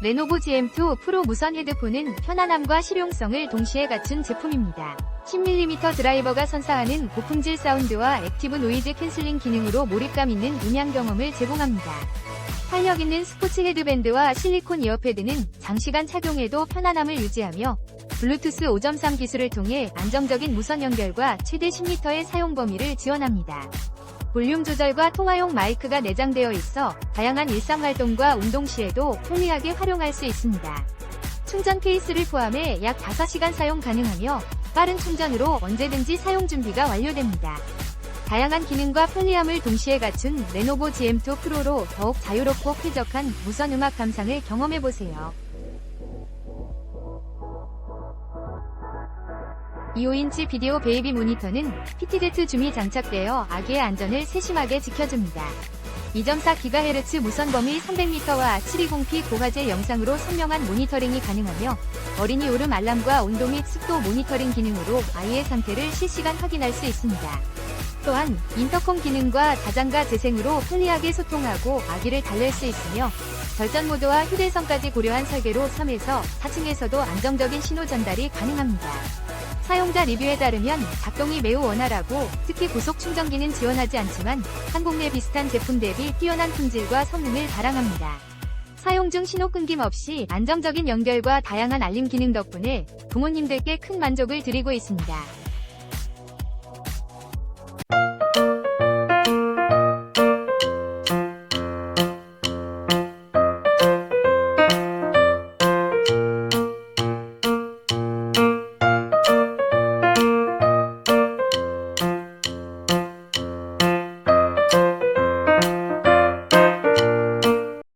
레노보 GM2 프로 무선 헤드폰은 편안함과 실용성을 동시에 갖춘 제품입니다. 10mm 드라이버가 선사하는 고품질 사운드와 액티브 노이즈 캔슬링 기능으로 몰입감 있는 음향 경험을 제공합니다. 활력 있는 스포츠 헤드밴드와 실리콘 이어패드는 장시간 착용해도 편안함을 유지하며 블루투스 5.3 기술을 통해 안정적인 무선 연결과 최대 10m의 사용 범위를 지원합니다. 볼륨 조절과 통화용 마이크가 내장되어 있어 다양한 일상 활동과 운동 시에도 편리하게 활용할 수 있습니다. 충전 케이스를 포함해 약 5시간 사용 가능하며 빠른 충전으로 언제든지 사용 준비가 완료됩니다. 다양한 기능과 편리함을 동시에 갖춘 레노보 GM2 프로로 더욱 자유롭고 쾌적한 무선 음악 감상을 경험해보세요. 25인치 비디오 베이비 모니터는 PTZ 줌이 장착되어 아기의 안전을 세심하게 지켜줍니다. 2.4GHz 무선 범위 300m와 720p 고화질 영상으로 선명한 모니터링이 가능하며 어린이 울음 알람과 온도 및 습도 모니터링 기능으로 아이의 상태를 실시간 확인할 수 있습니다. 또한 인터콤 기능과 자장가 재생으로 편리하게 소통하고 아기를 달랠 수 있으며 절전 모드와 휴대성까지 고려한 설계로 3에서 4층에서도 안정적인 신호 전달이 가능합니다. 사용자 리뷰에 따르면 작동이 매우 원활하고 특히 고속 충전기는 지원하지 않지만 한국 내 비슷한 제품 대비 뛰어난 품질과 성능을 자랑합니다. 사용 중 신호 끊김 없이 안정적인 연결과 다양한 알림 기능 덕분에 부모님들께 큰 만족을 드리고 있습니다.